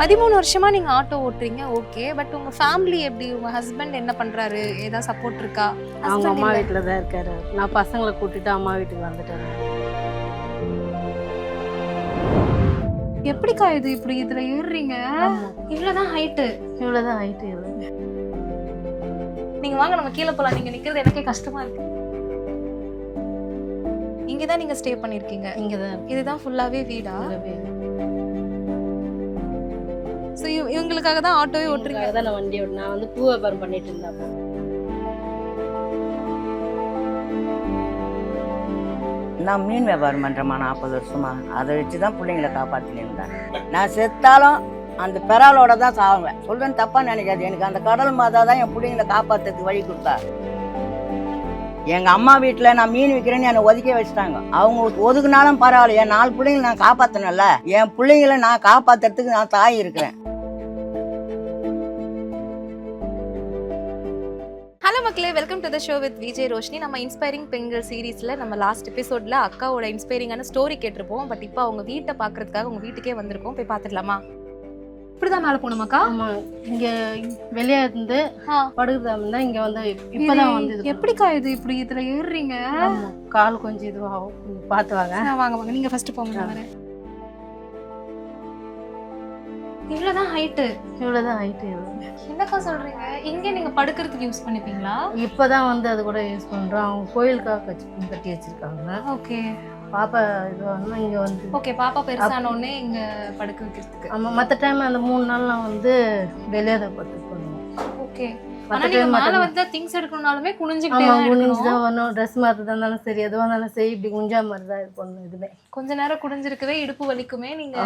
பதிமூணு வருஷமா நீங்க ஆட்டோ ஓட்டுறீங்க ஓகே பட் உங்க ஃபேமிலி எப்படி? உங்க ஹஸ்பண்ட் என்ன பண்றாரு? ஏதாவது சப்போர்ட் இருக்கா? அவங்க அம்மா. வீட்டில் தான் இருக்காரு. நான் பசங்களை கூட்டிட்டு அம்மா வீட்டுக்கு வந்துட்டேன். எப்படிக்கா இது? இப்படி இதுல ஏறுறீங்க? இவ்வளவுதான் ஹைட்டு இவ்வளோதான் ஹைட்டு இவ்வளோ நீங்க வாங்க நம்ம கீழே போலாம். நீங்க நிக்கிறது எனக்கே கஷ்டமா இருக்கு. இங்க தான் நீங்க ஸ்டே பண்ணிருக்கீங்க. இங்கே தான் இதுதான் ஃபுல்லாவே வீடா. சோ இவங்களுக்காக தான் ஆட்டோவே ஓட்டுறீங்க. தான் நான் வண்டி ஓட்டு நான் வந்து பூ வியாபாரம் பண்ணிட்டு இருந்தேன். நான் மீன் வியாபாரம் பண்ணுறேம்மா நாற்பது வருஷமா. அதை வச்சு தான் பிள்ளைங்களை காப்பாற்றினு இருந்தேன். நான் செத்தாலும் அந்த பெறாலோட தான் சாவேன். சொல்றேன் தப்பாக நினைக்காது எனக்கு அந்த கடல் மாதா தான் என் பிள்ளைங்களை காப்பாற்றுறதுக்கு வழி கொடுத்தா. எங்கள் அம்மா வீட்டில் நான் மீன் விற்கிறேன்னு என்னை ஒதுக்கி வச்சுட்டாங்க. அவங்க ஒதுக்குனாலும் பரவாயில்ல. என் நாலு பிள்ளைங்களை நான் காப்பாற்றினேன்ல என் பிள்ளைங்களை நான் காப்பாற்றுறதுக்கு நான் தாய் இருக்கிறேன். மக்களே welcome to the show with Vijay Roshini நம்ம இன்ஸ்பைரிங் பெண்கள் சீரிஸ்ல நம்ம லாஸ்ட் எபிசோட்ல அக்காவோட இன்ஸ்பைரிங்கான ஸ்டோரி கேட்டிருப்போம். பட் இப்போ அவங்க வீட்டை பார்க்கறதுக்காக உங்க வீட்டுக்கே வந்திருக்கோம். போய் பார்த்துடலாமா? இப்படிதான் மேலே போகணுமாக்கா ஆமா. இங்க வெளியே இருந்து. படுகுதாம தான் இங்க வந்து இப்பதான் வந்து எப்படிக்கா இது? இப்படி இதுல ஏறுறீங்க. கால் கொஞ்சம் இதுவாகும். பார்த்து வாங்க. வாங்க வாங்க. நீங்க ஃபர்ஸ்ட் போங்க ஹைட்டு இவ்வளோதான் இவ்வளோ என்னக்கா சொல்றீங்க? இங்க நீங்க படுக்கிறதுக்கு யூஸ் பண்ணிப்பீங்களா? இப்பதான் வந்து அது கூட யூஸ் பண்றோம். அவங்க கோயிலுக்காக கட்சி கட்டி வச்சிருக்காங்க. ஓகே. பாப்பா இதுவாகனா இங்க வந்து ஓகே பாப்பா பெருசான உடனே இங்க படுக்க வைக்கிறதுக்கு. ஆமா மற்ற டைம் அந்த மூணு நாள் நான் வந்து வெளியே தான் படுத்து பண்ணுவோம் ஓகே வந்து திங்ஸ் எடுக்கணும்னாலுமே குனிஞ்சுக்கிட்டே தான். தான் வரணும். ட்ரெஸ் மாற்றதா இருந்தாலும் சரி எதுவாக இருந்தாலும் சரி இப்படி குஞ்சா மாதிரி தான் இது பண்ணணும் இதுவே. கொஞ்ச நேரம் குனிஞ்சிருக்கவே இடுப்பு வலிக்குமே நீங்க.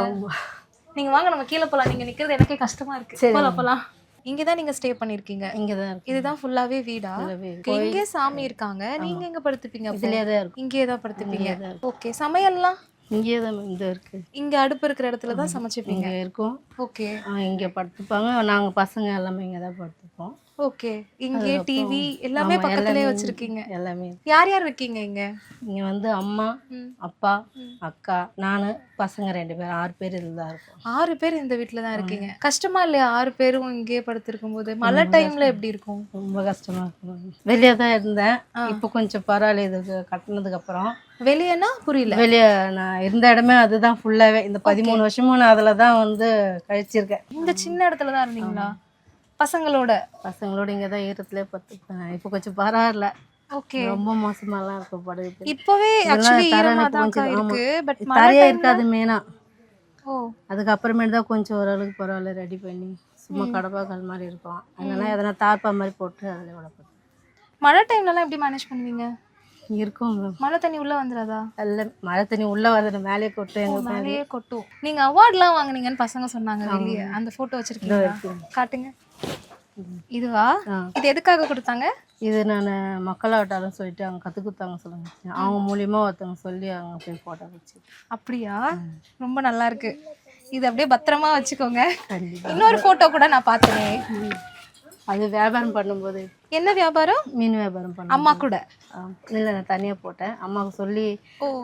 நீங்க வாங்க நம்ம கீழே போலாம். நீங்க நிக்கிறது எனக்கே கஷ்டமா இருக்கு. போலாம் போலாம். இங்க தான் நீங்க ஸ்டே பண்ணிருக்கீங்க. இங்கே தான் இதுதான் ஃபுல்லாவே வீடா? இங்கே சாமி இருக்காங்க. நீங்க எங்க படுத்துப்பீங்க? இதுலேயே தான் இருக்கும். இங்கேயே தான் படுத்துப்பீங்க. ஓகே சமையல்லாம்? இங்கேயே தான் இந்த இருக்கு. இங்க அடுப்பு இருக்கிற இடத்துல தான் சமைச்சுப்பீங்க. இங்கே இருக்கும். ஓகே இங்கே படுத்துப்பாங்க. நாங்கள் பசங்க எல்லாமே இங்கே தான் படுத்துப்போம். ஓகே. இங்கே டிவி எல்லாமே பக்கத்துலயே வச்சிருக்கீங்க. எல்லாமே. யார் யார் இருக்கீங்க இங்க? இங்கே வந்து அம்மா. அப்பா. அக்கா நான் பசங்க ரெண்டு பேர் ஆறு பேர் இதில் இருக்கும். ஆறு பேர் இந்த வீட்ல தான் இருக்கீங்க. கஷ்டமா இல்லையா ஆறு பேரும் இங்கேயே படுத்திருக்கும் போது மழை டைம்ல எப்படி இருக்கும்? ரொம்ப கஷ்டமா இருக்கும். வெளியே தான் இருந்தேன். இப்போ கொஞ்சம் பரவாயில்ல இதுக்கு கட்டினதுக்கு அப்புறம். வெளியேனா புரியல. வெளியே நான் இருந்த இடமே அதுதான் ஃபுல்லாவே இந்த பதிமூணு வருஷமும் நான் அதில் தான் வந்து கழிச்சிருக்கேன். இந்த சின்ன இடத்துல தான் இருந்தீங்களா? பசங்களோட? பசங்களோட இங்கே தான் ஈரத்துலேயே பத்துப்பேன் இப்போ கொஞ்சம் பரவாயில்ல ஓகே. ரொம்ப மோசமாலாம் இருக்கும் படுகுது இப்பவே ஆக்சுவலி ஈரமா தான் இருக்கு பட் தரையே இருக்காது மெயினா. ஓ. அதுக்கப்புறமேட்டு தான் கொஞ்சம் ஓரளவுக்கு பரவாயில்ல ரெடி பண்ணி சும்மா கடப்பாக்கல் மாதிரி இருக்கும் அதனால எதனா தார்ப்பா மாதிரி போட்டு அதில் விடப்படும். மழை டைம்லலாம் எப்படி மேனேஜ் பண்ணுவீங்க? இருக்கும் மழை தண்ணி உள்ள வந்துடாதா எல்லாம் மழை தண்ணி உள்ள வருது மேலே கொட்டு எங்க மேலேயே கொட்டும். நீங்க அவார்ட்லாம் வாங்குனீங்கன்னு பசங்க சொன்னாங்க வெளியே. அந்த போட்டோ வச்சிருக்கீங்களா? காட்டுங்க. இதுவா. இது எதுக்காக கொடுத்தாங்க? இது நான் மக்களாட்டாலும் சொல்லிட்டு அவங்க கற்றுக் கொடுத்தாங்க சொல்லுங்க. அவங்க மூலியமா ஒருத்தவங்க சொல்லி அவங்க போய் ஃபோட்டோ வச்சு அப்படியா? ரொம்ப நல்லா இருக்கு. இது அப்படியே பத்திரமா வச்சுக்கோங்க. இன்னொரு போட்டோ கூட நான் பார்த்தேனே அது வியாபாரம் பண்ணும்போது. என்ன வியாபாரம்? மீன் வியாபாரம் பண்ண அம்மா கூட. இல்லை நான் தனியாக போட்டேன். அம்மாவுக்கு சொல்லி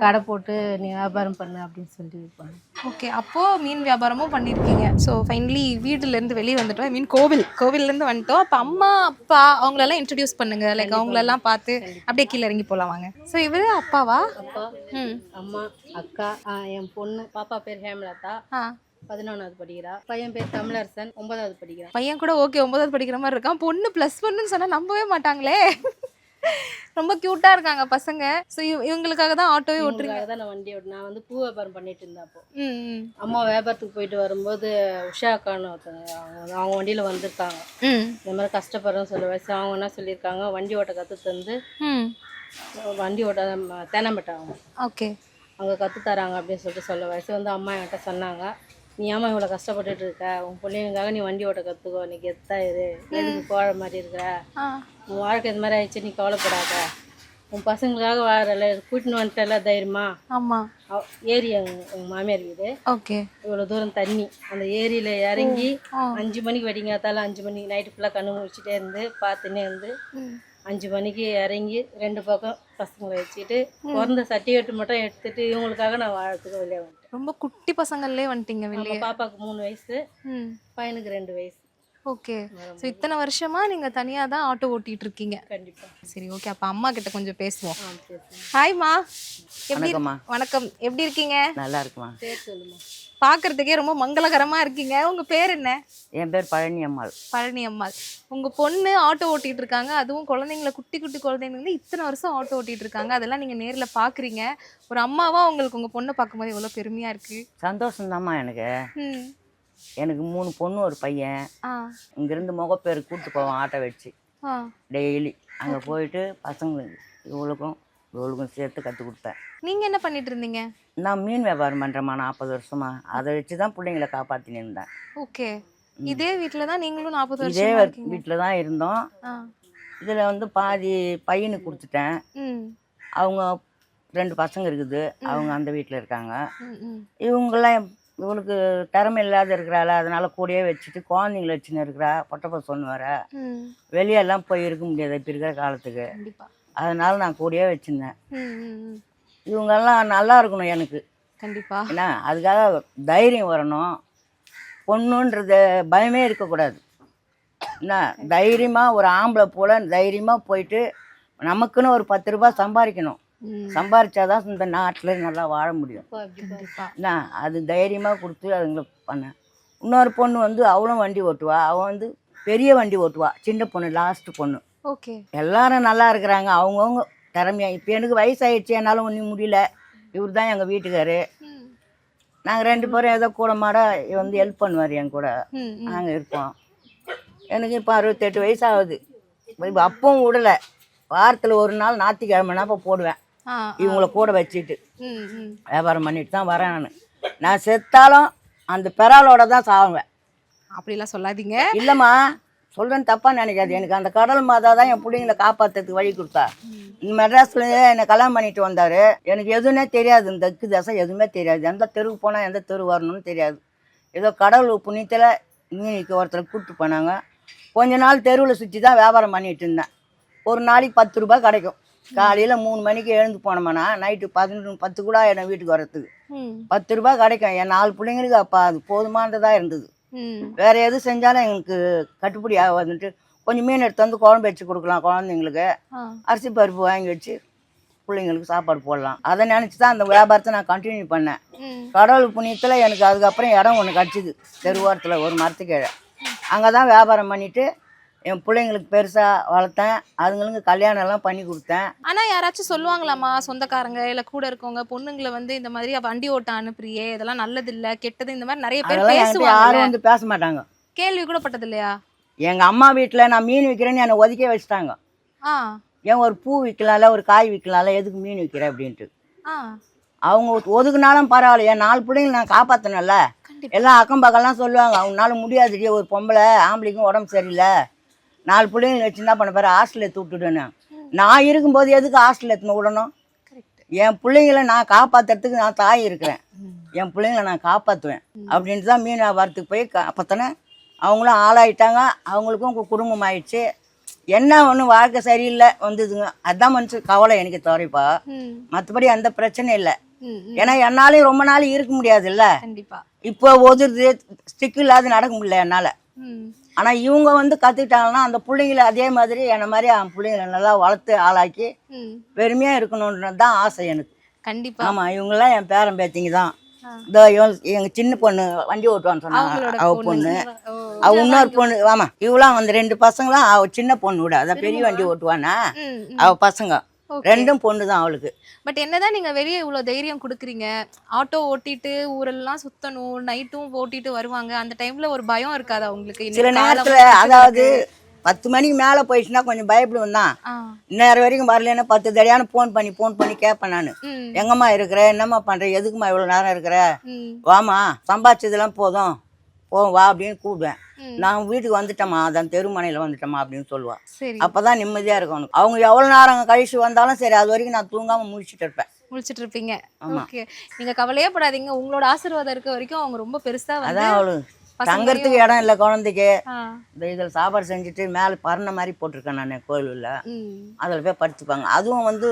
கடை போட்டு நீ வியாபாரம் பண்ணு அப்படின்னு சொல்லி பண்ணேன் ஓகே அப்போ மீன் வியாபாரமும் பண்ணியிருக்கீங்க ஸோ ஃபைனலி வீட்டுல இருந்து வெளியே வந்துட்டோம். ஐ மீன் கோவில். கோவில்ல இருந்து வந்துட்டோம். அப்போ அம்மா அப்பா அவங்களெல்லாம் இன்ட்ரடியூஸ் பண்ணுங்க. லைக் அவங்களெல்லாம் பார்த்து அப்படியே கீழே இறங்கி போலாம் வாங்க. ஸோ இவரு அப்பாவா? அப்பா ம். அம்மா அக்கா என் பொண்ணு பாப்பா பேர் ஹேமலதா. ஆ. பதினொன்றாவது படிக்கிறா. பையன் பேர் தமிழரசன் ஒன்பதாவது படிக்கிறான். பையன் கூட ஓகே ஒன்பதாவது படிக்கிற மாதிரி இருக்கான். பொண்ணு ப்ளஸ் ஒன்னு சொன்னா நம்பவே மாட்டாங்களே. ரொம்ப க்யூட்டா இருக்காங்க பசங்க. ஸோ இவங்களுக்காக தான் ஆட்டோவே ஓட்டுறீங்க. தான் நான் வண்டி ஓட்டு நான் வந்து பூ வியாபாரம் பண்ணிட்டு இருந்தேன் அப்போ. அம்மா வியாபாரத்துக்கு போயிட்டு வரும்போது உஷா அக்கான்னு ஒருத்தங்க அவங்க அவங்க வண்டியில் வந்திருக்காங்க. இந்த மாதிரி கஷ்டப்படுறோன்னு சொல்ல வயசு அவங்க என்ன சொல்லியிருக்காங்க? வண்டி ஓட்ட கற்று தந்து வண்டி ஓட்ட ம- தேனாம்பேட்டை அவங்க. ஓகே அவங்க கற்று தராங்க அப்படின்னு சொல்லிட்டு சொல்ல வயசு வந்து அம்மா என்கிட்ட சொன்னாங்க. நீ ஏமா இவ்வளோ கஷ்டப்பட்டுட்டு இருக்க? உன் பிள்ளைங்களுக்காக நீ வண்டி ஓட்ட கற்றுக்கோ நீ கெத்தா இரு. எதுக்கு கோழ மாதிரி இருக்கிற ஆ. உன் வாழ்க்கை இது மாதிரி ஆயிடுச்சு நீ கவலைப்படாத. உன் பசங்களுக்காக வாழல கூட்டின்னு வந்துட்டல தைரியமா? ஆமா. அவ- ஏரி எங்க எங்க மாமியார் வீடு. ஓகே. இவ்வளோ தூரம் தண்ணி. அந்த ஏரியில இறங்கி. அஞ்சு மணிக்கு வெடிங்காத்தால அஞ்சு மணிக்கு நைட்டு ஃபுல்லாக கண்ணு முடிச்சுட்டே இருந்து பார்த்துன்னே இருந்து அஞ்சு மணிக்கு இறங்கி ரெண்டு பக்கம் பசங்களை வச்சுட்டு பிறந்த சர்டிஃபிகேட் மட்டும் எடுத்துட்டு இவங்களுக்காக நான் வாழறதுக்கு வெளியே வந்துட்டேன். ரொம்ப குட்டி பசங்கள்லயே வந்துட்டீங்க வெளியே. பாப்பாவுக்கு மூணு வயசு பையனுக்கு ரெண்டு வயசு. ஓகே. ஸோ இத்தனை வருஷமா நீங்க தனியா தான் ஆட்டோ ஓட்டிட்டு இருக்கீங்க கண்டிப்பா. சரி ஓகே. அப்ப அம்மா கிட்ட கொஞ்சம் பேசுவோம். ஹாய்மா எப்படி. வணக்கம். எப்படி இருக்கீங்க? நல்லா இருக்குமா? பார்க்கறதுக்கே ரொம்ப மங்களகரமா இருக்கீங்க. உங்க பேர் என்ன? என் பேர் பழனி அம்மாள். பழனி அம்மாள். உங்க பொண்ணு ஆட்டோ ஓட்டிட்டு இருக்காங்க அதுவும் குழந்தைங்கள குட்டி குட்டி குழந்தைங்க வந்து இத்தனை வருஷம் ஆட்டோ ஓட்டிட்டு இருக்காங்க அதெல்லாம் நீங்க நேர்ல பாக்குறீங்க. ஒரு அம்மாவா உங்களுக்கு உங்க பொண்ணை பார்க்கும்போது எவ்வளவு பெருமையா இருக்கு? சந்தோஷம்தாம்மா எனக்கு. ம். எனக்கு மூணு பொண்ணு ஒரு பையன். இங்கேருந்து முகப்பேர் கூப்பிட்டு போவோம் ஆட்டோ வச்சு. டெய்லி. அங்கே போயிட்டு பசங்களுக்கு இவளுக்கும் இவளுக்கும் சேர்த்து கற்றுக் கொடுத்தேன். நீங்க என்ன பண்ணிட்டு இருந்தீங்க? நான் மீன் வியாபாரம் பண்ணுறேம்மா நாற்பது வருஷமா. அதை வச்சு தான் பிள்ளைங்கள காப்பாற்றின்னு இருந்தேன். ஓகே. இதே வீட்ல தான் நீங்களும் நாற்பது இதே வீட்டில் தான் இருந்தோம். இதில் வந்து பாதி பையனுக்கு கொடுத்துட்டேன். அவங்க ரெண்டு பசங்க இருக்குது. அவங்க அந்த வீட்டில் இருக்காங்க. இவங்கெல்லாம் இவளுக்கு திறமை இல்லாத இருக்கிறாள்? அதனால கூடயே வச்சுட்டு குழந்தைங்கள வச்சுன்னு இருக்கிறா. பொட்டப்ப சொன்னு வர. ம். வெளியெல்லாம் போய் இருக்க முடியாது இப்போ இருக்கிற காலத்துக்கு. அதனால நான் கூடயே வச்சுருந்தேன். இவங்கெல்லாம் நல்லா இருக்கணும் எனக்கு. கண்டிப்பா. என்ன அதுக்காக தைரியம் வரணும். பொண்ணுன்றது பயமே இருக்கக்கூடாது. என்ன தைரியமாக ஒரு ஆம்பளை போல் தைரியமாக போயிட்டு நமக்குன்னு ஒரு பத்து ரூபாய் சம்பாதிக்கணும். சம்பாரிச்சாதான் இந்த நாட்டில் நல்லா வாழ முடியும். என்ன அது தைரியமாக கொடுத்து அதுங்களுக்கு பண்ணேன் இன்னொரு பொண்ணு வந்து அவளும் வண்டி ஓட்டுவா. அவள் வந்து பெரிய வண்டி ஓட்டுவா. சின்ன பொண்ணு லாஸ்ட் பொண்ணு. ஓகே. எல்லாரும் நல்லா இருக்கிறாங்க. அவங்கவுங்க திறமையா இப்போ எனக்கு வயசாயிடுச்சு என்னால் ஒன்றும் முடியல. இவர் தான் எங்கள் வீட்டுக்காரு நாங்கள் ரெண்டு பேரும் ஏதோ கூட மாட வந்து ஹெல்ப் பண்ணுவார் என் கூட. நாங்கள் இருப்போம் எனக்கு இப்போ அறுபத்தெட்டு வயசு ஆகுது. அப்பவும் விடலை. வாரத்தில் ஒரு நாள் ஞாயிற்றுக்கிழமைனா இப்போ போடுவேன். இவங்கள கூட வச்சுட்டு வியாபாரம் பண்ணிட்டு தான் வரேன் நான். நான் செத்தாலும் அந்த பெறாலோட தான் சாவேன் அப்படிலாம் சொல்லாதீங்க. இல்லைம்மா சொல்கிறேன் தப்பாக நினைக்காது எனக்கு அந்த கடல் மாதா தான் என் பிள்ளைங்கள காப்பாற்றுறதுக்கு வழி கொடுத்தா. இந்த மெட்ராஸ்லேயே என்னை கல்யாணம் பண்ணிட்டு வந்தார். எனக்கு எதுவுமே தெரியாது. இந்த தெற்கு தசை எதுவுமே தெரியாது. எந்த தெருவுக்கு போனால் எந்த தெரு வரணும்னு தெரியாது. ஏதோ கடவுள் புண்ணியத்தில் இன்னைக்கு ஒருத்தர் கூப்பிட்டு போனாங்க. கொஞ்ச நாள் தெருவில் சுற்றி தான் வியாபாரம் பண்ணிட்டு இருந்தேன். ஒரு நாளைக்கு பத்து ரூபாய் கிடைக்கும். காலையில் மூணு மணிக்கு எழுந்து போனோம்னா நைட்டு பதினொன்று பத்து கூட ஆயிடும் வீட்டுக்கு வரத்துக்கு ம். பத்து ரூபாய் கிடைக்கும். என் நாலு பிள்ளைங்களுக்கு அப்போ அது போதுமானதாக இருந்தது. வேற எது செஞ்சாலும் எங்களுக்கு கட்டுப்படி ஆகாதுன்ட்டு கொஞ்சம் மீன் எடுத்து வந்து குழம்பு வச்சு கொடுக்கலாம் குழந்தைங்களுக்கு. அரிசி பருப்பு வாங்கி வச்சு பிள்ளைங்களுக்கு சாப்பாடு போடலாம். அதை நினச்சி தான் அந்த வியாபாரத்தை நான் கண்டினியூ பண்ணேன். கடவுள் புண்ணியத்தில் எனக்கு அதுக்கப்புறம் இடம் ஒன்று கிடச்சிது. தெருவாரத்தில் ஒரு மரத்துக்கீழே. அங்கே தான் வியாபாரம் பண்ணிவிட்டு என் பிள்ளைங்களுக்கு பெருசாக வளர்த்தேன். அதுங்களுக்கு கல்யாணம் எல்லாம் பண்ணி கொடுத்தேன். ஆனா யாராச்சும் சொல்லுவாங்களாமா சொந்தக்காரங்க இல்ல கூட இருக்கவங்க பொண்ணுங்களை வந்து இந்த மாதிரி வண்டி ஓட்ட அனுப்புறியே இதெல்லாம் நல்லது இல்ல கெட்டது இந்த மாதிரி நிறைய பேர் பேசுவாங்க யாரும் வந்து பேச மாட்டாங்க. கேள்வி கூட பட்டது இல்லையா எங்கள் அம்மா வீட்டில் நான் மீன் விற்கிறேன்னு என்னை ஒதுக்கே வச்சுட்டாங்க. ஆ. ஏன் ஒரு பூ விற்கலாம்ல ஒரு காய் விற்கலாம்ல எதுக்கு மீன் விற்கிற அப்படின்ட்டு. ஆ. அவங்க ஒதுக்குனாலும் பரவாயில்ல என் நாலு பிள்ளைங்களை நான் காப்பாற்றினேன்ல கண்டிப்பா. எல்லாம் அக்கம் பக்கம்லாம் சொல்லுவாங்க அவனால முடியாதுடி ஒரு பொம்பளை ஆம்பளைக்கும் உடம்பு சரியில்லை. நாலு பிள்ளைங்களை வச்சு என்ன பண்ண பாரு ஹாஸ்டலில் எடுத்து விட்டுடுன்னு நான் இருக்கும்போது எதுக்கு ஹாஸ்டலில் எடுத்துன்னு விடணும்? என் பிள்ளைங்களை நான் காப்பாற்றுறதுக்கு நான் தாய் இருக்கிறேன். என் பிள்ளைங்களை நான் காப்பாற்றுவேன் அப்படின்ட்டு தான் மீன் வியாபாரத்துக்கு போய் காப்பாற்றினேன் அவங்களும் ஆளாயிட்டாங்க. அவங்களுக்கும் குடும்பம் ஆயிடுச்சு. என்ன ஒன்று வாழ்க்கை சரியில்லை வந்ததுங்க. அதான் மனுஷன் கவலை எனக்கு தவிரப்பா ம் மற்றபடி அந்த பிரச்சனை இல்லை. ஏன்னா என்னாலையும் ரொம்ப நாள் இருக்க முடியாதுல்ல? இப்போ ஒதுருது ஸ்டிக் இல்லாத நடக்க முடியல என்னால். ஆனால் இவங்க வந்து கற்றுக்கிட்டாங்கன்னா அந்த பிள்ளைங்கள அதே மாதிரி என்ன மாதிரி அவன் பிள்ளைங்கள நல்லா வளர்த்து ஆளாக்கி பெருமையாக இருக்கணுன்றது தான் ஆசை எனக்கு. கண்டிப்பா. ஆமாம் இவங்கெல்லாம் என் பேரன் பேத்திங்க தான். இதோ எங்கள் சின்ன பொண்ணு வண்டி ஓட்டுவான்னு சொன்னாங்க. அவங்களோட அவ பொண்ணு. பொண்ணு. ஓ அவ இன்னொரு பொண்ணு ஆமாம் இவளாம் அந்த ரெண்டு பசங்களாம் அவ சின்ன பொண்ணு விட அதான் பெரிய வண்டி ஓட்டுவானா? ம் ம். அவ பசங்க. ரெண்டும் பொண்ணு தான் அவளுக்கு. பட் என்னதான் நீங்க வெளியே இவ்வளவு தைரியம் கொடுக்குறீங்க? ஆட்டோ ஓட்டிட்டு ஊரெல்லாம் சுத்தணும் நைட்டும் ஓட்டிட்டு வருவாங்க. அந்த டைம்ல ஒரு பயம் இருக்காதா உங்களுக்கு? சில நேரத்தில் அதாவது பத்து மணிக்கு மேலே போயிடுச்சுன்னா கொஞ்சம் பயப்படுவேன் தான். இந்நேரம் வரைக்கும் வரலன்னா பத்து தடையான ஃபோன் பண்ணி ஃபோன் பண்ணி கேட்பேன் நான். எங்கம்மா இருக்கிற? என்னம்மா பண்ணுற எதுக்கும்மா இவ்வளோ நேரம் இருக்கிற? வாமா சம்பாதிச்சதெல்லாம் போதும். போ வா அப்படின்னு கூப்பிடுவேன். நான் வீட்டுக்கு வந்துட்டேம்மா அதான் தெருமனையில் வந்துட்டேம்மா அப்படின்னு சொல்லுவா. சரி. அப்பதான் நிம்மதியா இருக்கும் அவனுக்கு. அவங்க எவ்வளவு நேரம் கழிச்சு வந்தாலும் சரி அது வரைக்கும் நான் தூங்காம முடிச்சிட்டு இருப்பேன். முடிச்சிட்டு இருப்பீங்க. ஓகே. நீங்க கவலையே படாதீங்க. உங்களோட ஆசீர்வாதம் இருக்க வரைக்கும் அவங்க ரொம்ப பெருசா அதான் அவளு. தங்கறதுக்கு இடம் இல்லை குழந்தைக்கு. இந்த இதில் சாப்பாடு செஞ்சுட்டு மேலே பறந்த மாதிரி போட்டிருக்கேன் நான் கோயிலில். அதில் போய் படுத்துப்பாங்க. அதுவும் வந்து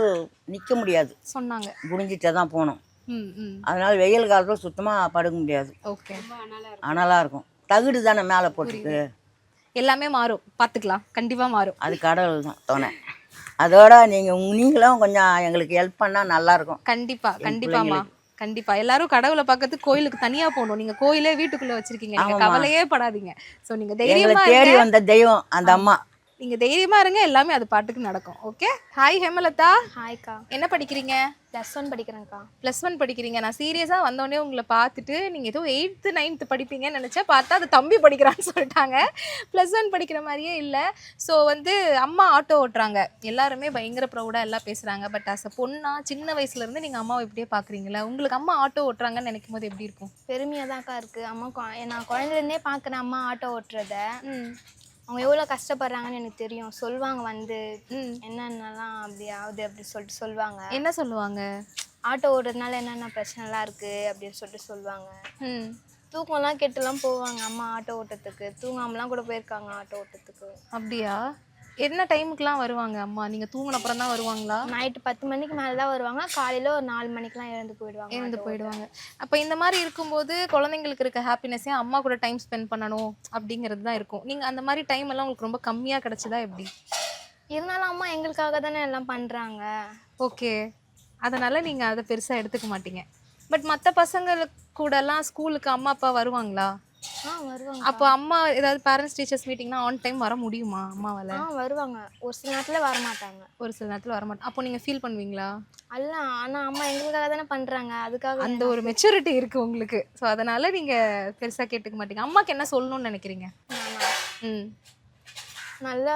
நிற்க முடியாது. சொன்னாங்க. குனிஞ்சிட்டே தான் போகணும். அதனால வெயில் காலத்தில் சுத்தமாக படுக்க முடியாது. ஓகே. அனலாக இருக்கும். தகுடு தானே மேலே போட்டுருக்கு எல்லாமே மாறும். பாத்துக்கலாம். கண்டிப்பா மாறும். அது கடவுள் தான் துணை. அதோட நீங்கள் நீங்களும் கொஞ்சம் எங்களுக்கு ஹெல்ப் பண்ணால் நல்லாயிருக்கும் கண்டிப்பா கண்டிப்பாமா கண்டிப்பா எல்லாரும் கடவுளை பார்க்கறதுக்கு கோயிலுக்கு தனியா போகணும். நீங்க கோயிலே வீட்டுக்குள்ள வச்சிருக்கீங்க. நீங்க. கவலையே படாதீங்க. சோ நீங்க தைரியமா தேடி வந்த தெய்வம் அந்த அம்மா. நீங்க தைரியமா இருங்க எல்லாமே அது பாட்டுக்கு நடக்கும். Okay hi Hemalatha. ஹாய்க்கா என்ன படிக்கிறீங்க? ப்ளஸ் ஒன் படிக்கிறேன்க்கா. ப்ளஸ் ஒன் படிக்கிறீங்க. நான் சீரியஸாக வந்தோடனே உங்களை பார்த்துட்டு நீங்கள் ஏதோ எயித்து நைன்த்து படிப்பீங்கன்னு நினச்சா பார்த்தா அது தம்பி படிக்கிறான்னு சொல்லிட்டாங்க. ப்ளஸ் ஒன் படிக்கிற மாதிரியே இல்லை. ஸோ வந்து அம்மா ஆட்டோ ஓட்டுறாங்க. எல்லாருமே பயங்கர ப்ரௌடாக எல்லாம் பேசுகிறாங்க பட் அஸ் அ பொண்ணா சின்ன வயசுலேருந்து நீங்கள் அம்மாவை இப்படியே பார்க்குறீங்களா உங்களுக்கு அம்மா ஆட்டோ ஓட்டுறாங்கன்னு நினைக்கும் போது எப்படி இருக்கும்? பெருமையாக தான்க்கா இருக்குது அம்மா நான் குழந்தைலேருந்தே பார்க்குறேன் அம்மா ஆட்டோ ஓட்டுறத. ம். அவங்க எவ்வளோ கஷ்டப்படுறாங்கன்னு எனக்கு தெரியும். சொல்லுவாங்க வந்து என்னென்னலாம் அப்படி ஆகுது அப்படி சொல்லிட்டு சொல்லுவாங்க. என்ன சொல்லுவாங்க? ஆட்டோ ஓட்டுறதுனால என்னென்ன பிரச்சனைலாம் இருக்குது அப்படின்னு சொல்லிட்டு சொல்லுவாங்க. ம். தூக்கம்லாம் கெட்டுலாம் போவாங்க அம்மா ஆட்டோ ஓட்டத்துக்கு தூங்காமலாம் கூட போயிருக்காங்க ஆட்டோ ஓட்டத்துக்கு அப்படியா? என்ன டைமுக்குலாம் வருவாங்க அம்மா? நீங்கள் தூங்கின அப்புறம் தான் வருவாங்களா? நைட்டு பத்து மணிக்கு மேலே தான் வருவாங்க. காலையில் ஒரு நாலு மணிக்கெலாம் எழுந்து போயிடுவாங்க. ஓட்ட. போயிடுவாங்க. அப்போ இந்த மாதிரி இருக்கும்போது குழந்தைங்களுக்கு இருக்க ஹாப்பினஸே அம்மா கூட டைம் ஸ்பெண்ட் பண்ணணும் அப்படிங்கிறது தான் இருக்கும். நீங்கள் அந்த மாதிரி டைம் எல்லாம் உங்களுக்கு ரொம்ப கம்மியாக கிடைச்சதா எப்படி? இருந்தாலும் அம்மா எங்களுக்காக தானே எல்லாம் பண்ணுறாங்க ஓகே. அதனால நீங்கள் அதை பெருசாக எடுத்துக்க மாட்டீங்க. பட் மற்ற பசங்களுக்கு கூடலாம் ஸ்கூலுக்கு அம்மா அப்பா வருவாங்களா? அப்போ அம்மா ஏதாவது பேரண்ட்ஸ் டீச்சர்ஸ் மீட்டிங்னா ஆன் டைம் வர முடியுமா அம்மாவால்? ஆ வருவாங்க. ஒரு சில நேரத்தில் வர மாட்டாங்க ஒரு சில நேரத்தில் வர மாட்டோம் அப்போ நீங்கள் ஃபீல் பண்ணுவீங்களா? அல்ல ஆனால் அம்மா எங்களுக்காக தானே பண்ணுறாங்க அதுக்காக அந்த ஒரு மெச்சூரிட்டி இருக்குது உங்களுக்கு. ஸோ அதனால நீங்கள் பெருசாக கேட்டுக்க மாட்டீங்க. அம்மாக்கு என்ன சொல்லணும்னு நினைக்கிறீங்க? நானா? ம். நல்ல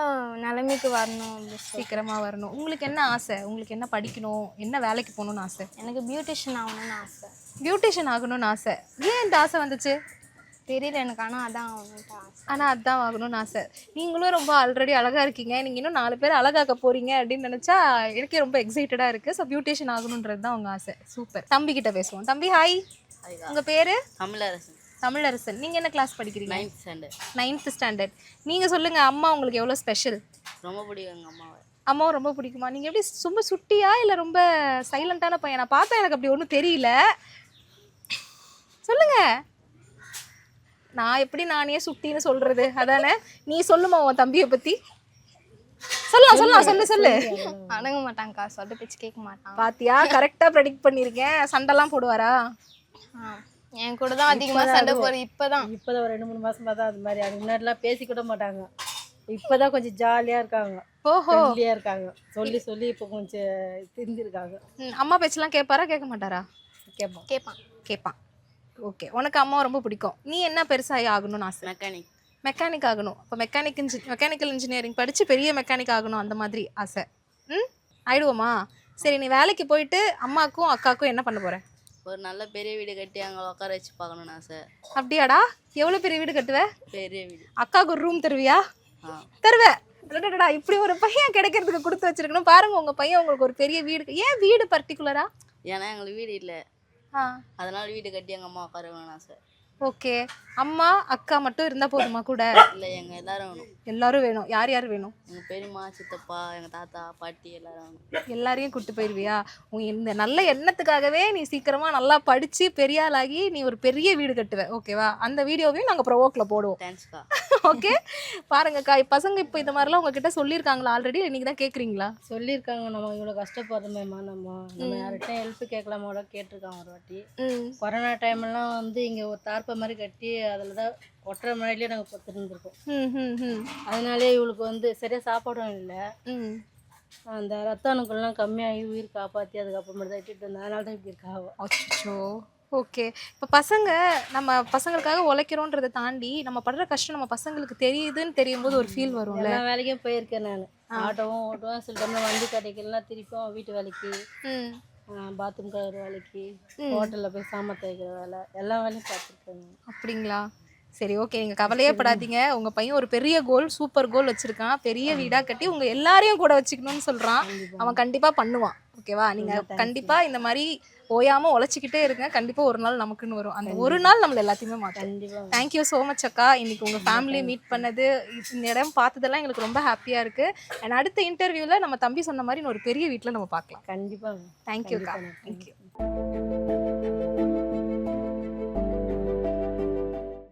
நிலைமைக்கு வரணும் அப்படி சொல்லி சீக்கிரமா வரணும். உங்களுக்கு என்ன ஆசை? உங்களுக்கு என்ன படிக்கணும்? என்ன வேலைக்கு போகணும்னு ஆசை? எனக்கு பியூட்டிஷியன் ஆகணும்னு ஆசை. பியூட்டிஷியன் ஆகணும்னு ஆசை. ஏன் இந்த ஆசை வந்துச்சு? தெரியல எனக்கு ஆனால் அதான் ஆகணும்ட்டு ஆசை. ஆனா அதான் ஆகணும்னு ஆசை. நீங்களும் ரொம்ப ஆல்ரெடி அழகா இருக்கீங்க. நீங்க இன்னும் நாலு பேர் அழகாக்க போறீங்க அப்படின்னு நினைச்சா எனக்கே ரொம்ப எக்ஸைட்டடா இருக்கு. ஸோ பியூட்டிஷியன் ஆகணுன்றது தான் உங்க ஆசை. சூப்பர் தம்பி கிட்ட பேசுவோம். தம்பி ஹாய் உங்க பேரு? தமிழரசன். தமிழரசன். நீங்க என்ன கிளாஸ் படிக்கிறீங்க? நைன்த் ஸ்டாண்டர்ட் நைன்த் ஸ்டாண்டர்ட் நீங்க சொல்லுங்க அம்மா உங்களுக்கு எவ்வளவு ஸ்பெஷல் ரொம்ப பிடிக்கும் எங்கள் அம்மாவை. அம்மாவும் ரொம்ப பிடிக்குமா? நீங்க எப்படி ரொம்ப சுட்டியா இல்ல ரொம்ப சைலண்டான பையனா? பார்த்தா எனக்கு அப்படி ஒன்றும் தெரியல. சொல்லுங்க. நான் எப்படி நானே சுட்டின்னு சொல்றது? அதானே? நீ சொல்லுமா உன் தம்பியை பத்தி? சொல்லலாம் சொல்லலாம் சொல்லு சொல்லு. அடங்க மாட்டாங்கக்கா. சொல்ல பேச்சு கேட்க மாட்டான். பாத்தியா? கரெக்டா ப்ரெடிக்ட் பண்ணிருக்கேன். சண்டைலாம் போடுவாரா? என் கூட தான் அதிகமாக சண்டை போடுறது இப்போ தான் இப்போதான் ஒரு ரெண்டு மூணு மாசமா தான் அது மாதிரி. அது முன்னாடிலாம் பேசி கூட மாட்டாங்க. இப்போதான் கொஞ்சம் ஜாலியாக இருக்காங்க. ஓஹோ. ஃப்ரெண்ட்லியாக இருக்காங்க. சொல்லி சொல்லி இப்போ கொஞ்சம் திருந்திருக்காங்க அம்மா பேச்செல்லாம் கேட்பாரா கேட்க மாட்டாரா? கேட்போம் கேட்பான். கேட்பான். ஓகே உனக்கு அம்மா ரொம்ப பிடிக்கும். நீ என்ன பெருசாகி ஆகணும்னு ஆசை? மெக்கானிக் மெக்கானிக் ஆகணும். இப்போ மெக்கானிக் இன்ஜி மெக்கானிக்கல் இன்ஜினியரிங் படித்து பெரிய மெக்கானிக் ஆகணும் அந்த மாதிரி ஆசை. ம்? ஆயிடுவோமா? சரி நீ வேலைக்கு போயிட்டு அம்மாக்கும் அக்காவுக்கும் என்ன பண்ண போற? ஒரு நல்ல பெரிய வீடு கட்டி அங்கே உட்கார வச்சு பார்க்கணும்னு ஆசை. அப்படியாடா? எவ்வளோ பெரிய வீடு கட்டுவ? பெரிய வீடு. அக்காவுக்கு ஒரு ரூம் தருவியா? ஆ. தருவ. அடடடா, இப்படி ஒரு பையன் கிடைக்கிறதுக்கு கொடுத்து வச்சிருக்கணும். பாருங்க உங்க பையன் உங்களுக்கு ஒரு பெரிய வீடு ஏன் வீடு பர்டிகுலரா ஏன்னா எங்களுக்கு வீடு இல்லை. அதனால வீடு கட்டி எங்கள் அம்மா உட்கார வேணும்னு ஆசை ஓகே. அம்மா அக்கா மட்டும் இருந்தா போதுமா கூட? இல்லை எங்கள் எல்லாரும் வேணும். எல்லாரும் வேணும். யார் யார் வேணும்? எங்கள் பெரியம்மா சித்தப்பா எங்கள் தாத்தா பாட்டி எல்லாரும் வேணும். எல்லாரையும் கூட்டு போயிருவியா? உன் இந்த நல்ல எண்ணத்துக்காகவே நீ சீக்கிரமா நல்லா படிச்சு பெரிய ஆளாகி நீ ஒரு பெரிய வீடு கட்டுவ. ஓகேவா? அந்த வீடியோவையும் நாங்க ப்ரொவோக்ல போடுவோம். தேங்க்ஸ்க்கா ஓகே. பாருங்கக்கா பசங்க இப்போ இந்த மாதிரிலாம் உங்ககிட்ட சொல்லியிருக்காங்களா ஆல்ரெடி நீங்க தான் கேக்குறீங்களா? சொல்லியிருக்காங்க நம்ம இவ்வளோ கஷ்டப்படுறோமேம்மா நம்ம. நம்ம யார்கிட்ட ஹெல்ப் கேட்கலாமா கூட கேட்டிருக்காங்க ஒரு வாட்டி. கொரோனா டைம்லாம் வந்து இங்கே ஒரு தார்ப்பை மாதிரி கட்டி அதில் தான் ஒட்டரை மழையிலே நாங்கள் பொத்துருந்துருக்கோம். ம் ம் ம். அதனாலே இவளுக்கு வந்து சரியாக சாப்பாடும் இல்லை. அந்த ரத்த அணுக்கள்லாம் கம்மியாகி உயிர் காப்பாற்றி அதுக்கப்புறமேட்டு தான் இட்டுட்டு வந்தேன். அதனால தான் இப்படி இருக்கா. அச்சோ ஓகே. இப்போ பசங்க நம்ம பசங்களுக்காக உழைக்கிறோன்றதை தாண்டி நம்ம படுற கஷ்டம் நம்ம பசங்களுக்கு தெரியுதுன்னு தெரியும் போது ஒரு ஃபீல் வரும்ல? எல்லா வேலைக்கும் போயிருக்கேன் நான். ஆட்டோவும் ஓட்டுவேன். சில டைமில் வண்டி கிடைக்கலாம் திருப்பியும் வீட்டு வேலைக்கு. பாத்ரூம் கழுவுற வேலைக்கு. ஹோட்டலில் போய் சாமான் தேய்க்கிற வேலை. எல்லா வேலையும் பார்த்துருக்கேன் அப்படிங்களா? சரி ஓகே நீங்க கவலையே படாதீங்க. உங்க பையன் ஒரு பெரிய கோல் சூப்பர் கோல் வச்சிருக்கான். பெரிய வீடா கட்டி உங்க எல்லாரையும் கூட வச்சுக்கணும்னு சொல்றான். அவன் கண்டிப்பா பண்ணுவான். ஓகேவா நீங்க ரொம்ப thanks. கண்டிப்பா இந்த மாதிரி ஓயாம உழைச்சிக்கிட்டே இருங்க. கண்டிப்பா ஒரு நாள் நமக்குன்னு வரும். அந்த ஒரு நாள் நம்மள எல்லாத்தையுமே கண்டிப்பாக தேங்க்யூ ஸோ மச் அக்கா. இன்னைக்கு உங்க ஃபேமிலி மீட் பண்ணது இந்த இடம் பார்த்ததெல்லாம் எங்களுக்கு ரொம்ப ஹாப்பியா இருக்கு. அண்ட் அடுத்த இன்டர்வியூல நம்ம தம்பி சொன்ன மாதிரி ஒரு பெரிய வீட்ல நம்ம பார்க்கலாம். கண்டிப்பாக தேங்க்யூ அக்கா. தேங்க்யூ